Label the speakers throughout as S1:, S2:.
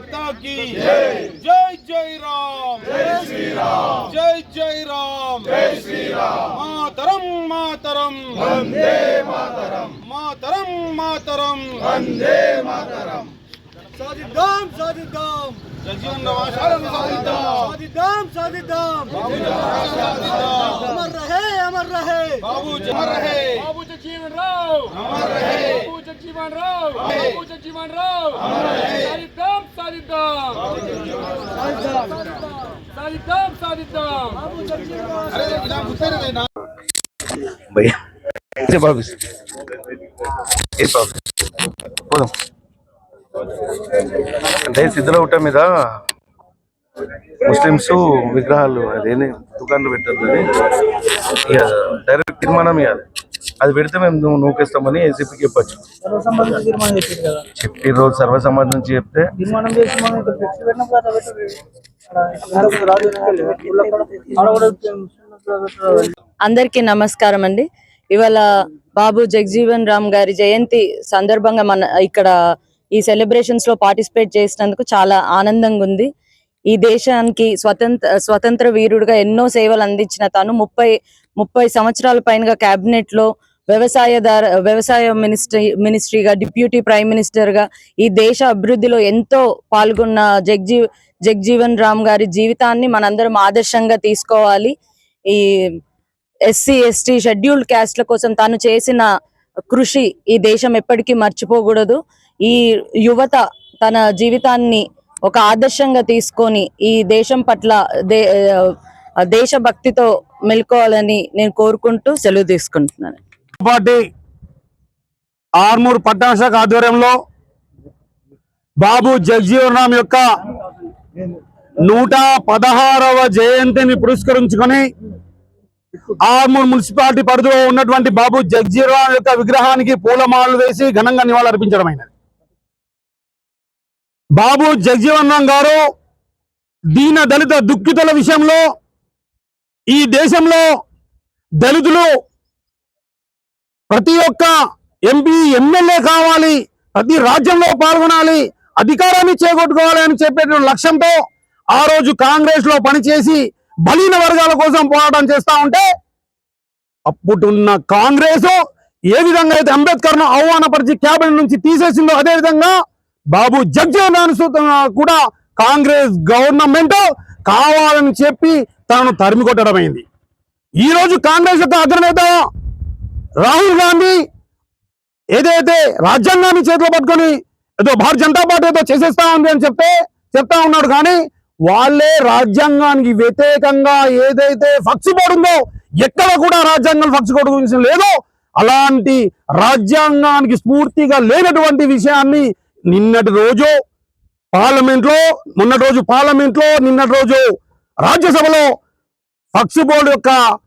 S1: జై జై రామ్ జై శ్రీరామ్ జై జై రామ్ జై శ్రీరామ్ మాతరం మాతరం వందే మాతరం మాతరం మాతరం వందే మాతరం
S2: సాధిద్దాం సాధిద్దాం
S1: జగజీవన్ రామ్ ఆశయాలను సాధిద్దాం
S2: సాధిద్దాం సాధిద్దాం
S1: సాధిద్దాం
S2: అమర్ రహే అమర్ రహే
S1: బాబు జమర్ రహే
S3: బాబు జగజీవన్ రావు
S1: అమర్ రహే
S3: బాబు జగజీవన్ రావు బాబు జగజీవన్ రావు సాధిద్దాం సాధిద్దాం! సాధిద్దాం సాధిద్దాం!
S4: భయ్యా బాబు? పోదాం. అంటే సిద్ధలగుట్ట మీద ముస్లిమ్స్ విగ్రహాలు అదేని దుకాణాలు ఇక డైరెక్ట్ తీర్మానం ఇవ్వాలి అది పెడితే మేము నువ్వు నూకేస్తామని ఏసీపీకి చెప్పచ్చు. చెప్పి రోజు సర్వ సమాజ్ నుంచి చెప్తే.
S5: అందరికీ నమస్కారం అండి. ఇవాళ బాబు జగజీవన్ రామ్ గారి జయంతి సందర్భంగా మన ఇక్కడ ఈ సెలబ్రేషన్స్లో పార్టిసిపేట్ చేసినందుకు చాలా ఆనందంగా ఉంది. ఈ దేశానికి స్వతంత్ర స్వతంత్ర వీరుడుగా ఎన్నో సేవలు అందించిన తాను ముప్పై ముప్పై సంవత్సరాల పైనగా క్యాబినెట్లో లో వ్యవసాయదార వ్యవసాయ మినిస్ట్రీ మినిస్ట్రీగా డిప్యూటీ ప్రైమ్ మినిస్టర్గా ఈ దేశ అభివృద్ధిలో ఎంతో పాల్గొన్న జగ్జీ జగ్జీవన్ రామ్ గారి జీవితాన్ని మనందరం ఆదర్శంగా తీసుకోవాలి. ఈ ఎస్సీ ఎస్టీ షెడ్యూల్డ్ క్యాస్ట్ల కోసం తాను చేసిన కృషి ఈ దేశం ఎప్పటికీ మర్చిపోకూడదు. ఈ యువత తన జీవితాన్ని ఒక ఆదర్శంగా తీసుకొని ఈ దేశం పట్ల దే దేశభక్తితో మెలుకోవాలని నేను కోరుకుంటూ సెలవు తీసుకుంటున్నాను.
S6: పార్టీ ఆర్మూర్ పట్టణ శాఖ ఆధ్వర్యంలో బాబు జగ్జీవన్రామ్ యొక్క నూట పదహారవ జయంతిని పురస్కరించుకొని ఆర్మూర్ మున్సిపాలిటీ పరిధిలో ఉన్నటువంటి బాబు జగ్జీవన్ యొక్క విగ్రహానికి పూలమాలలు వేసి ఘనంగా నివాళులర్పించడమైనది బాబు జగజీవన్ రామ్ గారు దీన దళిత దుఃఖితుల విషయంలో ఈ దేశంలో దళితులు ప్రతి ఒక్క ఎంపీ ఎమ్మెల్యే కావాలి ప్రతి రాజ్యంలో పాల్గొనాలి అధికారాన్ని చేకొట్టుకోవాలి అని చెప్పేటువంటి లక్ష్యంతో ఆ రోజు కాంగ్రెస్లో పనిచేసి బలీన వర్గాల కోసం పోరాటం చేస్తా ఉంటే అప్పుడున్న కాంగ్రెస్ ఏ విధంగా అయితే అంబేద్కర్ను ఆహ్వానపరిచి క్యాబినెట్ నుంచి తీసేసిందో అదే విధంగా బాబు జగ్జీవన్ కూడా కాంగ్రెస్ గవర్నమెంట్ కావాలని చెప్పి తనను తరిమి కొట్టడమైంది ఈ రోజు కాంగ్రెస్ యొక్క అగ్రనేత రాహుల్ గాంధీ ఏదైతే రాజ్యాంగాన్ని చేతిలో పట్టుకొని ఏదో భారత జనతా పార్టీ ఏదో చేసేస్తా ఉంది అని చెప్తే చెప్తా ఉన్నాడు కానీ వాళ్ళే రాజ్యాంగానికి వ్యతిరేకంగా ఏదైతే ఫక్స్ బోర్డు ఎక్కడ కూడా రాజ్యాంగం ఫక్స్ బోర్డు గురించి లేదో అలాంటి రాజ్యాంగానికి స్ఫూర్తిగా లేనటువంటి విషయాన్ని నిన్నటి రోజు పార్లమెంట్లో మొన్నటి రోజు పార్లమెంట్లో నిన్నటి రోజు రాజ్యసభలో ఫక్స్ బోర్డు యొక్క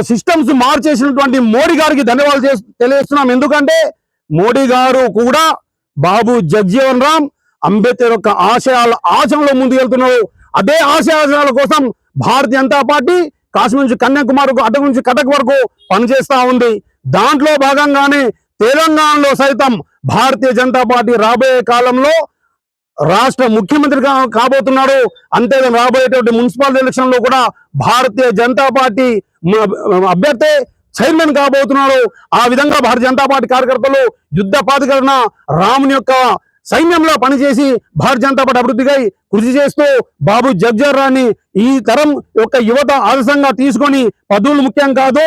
S6: సిస్టమ్స్ మార్చేసినటువంటి మోడీ గారికి ధన్యవాదాలు చేస్- తెలియజేస్తున్నాం. ఎందుకంటే మోడీ గారు కూడా బాబు జగ్జీవన్ రామ్ అంబేద్కర్ యొక్క ఆశయాల ఆశయంలో ముందుకెళ్తున్నారు. అదే ఆశయాల కోసం భారతీయ జనతా పార్టీ కాశ్మీర్ నుంచి కన్యాకుమారి అటు నుంచి కటక్ వరకు పనిచేస్తూ ఉంది. దాంట్లో భాగంగానే తెలంగాణలో సైతం భారతీయ జనతా పార్టీ రాబోయే కాలంలో రాష్ట్ర ముఖ్యమంత్రి కాబోతున్నాడు. అంతే రాబోయేటువంటి మున్సిపల్ ఎలక్షన్లో కూడా భారతీయ జనతా పార్టీ అభ్యర్థి చైర్మన్ కాబోతున్నాడు. ఆ విధంగా భారతీయ జనతా పార్టీ కార్యకర్తలు యుద్ధ ప్రాధికరణ రాముని యొక్క సైన్యంలో పనిచేసి భారతీయ జనతా పార్టీ అభివృద్ధికై కృషి చేస్తూ బాబు జగ్జర్రాన్ని ఈ తరం యొక్క యువత ఆదర్శంగా తీసుకొని పదవులు ముఖ్యం కాదు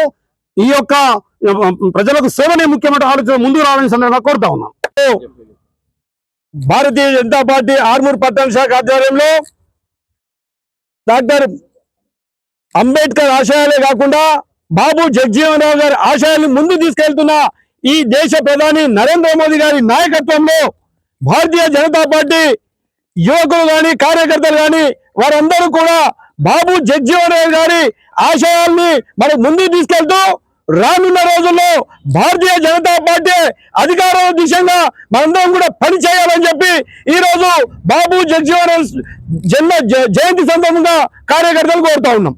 S6: ఈ యొక్క ప్రజలకు సేవనే ముఖ్యమైన ఆలోచన ముందుకు రావాలని సందర్భంగా కోరుతా ఉన్నాం. భారతీయ జనతా పార్టీ ఆర్మూర్ పట్టణ శాఖ ఆధ్వర్యంలో డాక్టర్ అంబేద్కర్ ఆశయాలే కాకుండా బాబు జగజీవన్ రావు గారి ఆశయాలను ముందు తీసుకెళ్తున్న ఈ దేశ ప్రధాని నరేంద్ర మోదీ గారి నాయకత్వంలో భారతీయ జనతా పార్టీ యువకులు గాని కార్యకర్తలు కానీ వారందరూ కూడా బాబు జగజీవన్ రావు గారి ఆశయాల్ని మరి ముందు తీసుకెళ్తూ రానున్న రోజుల్లో భారతీయ జనతా పార్టీ అధికార దిశగా మనందరం కూడా పని చేయాలని చెప్పి ఈ రోజు బాబు జగజీవన్ జన్మ జ- జయంతి సందర్భంగా కార్యకర్తలు కోరుతా ఉన్నాం.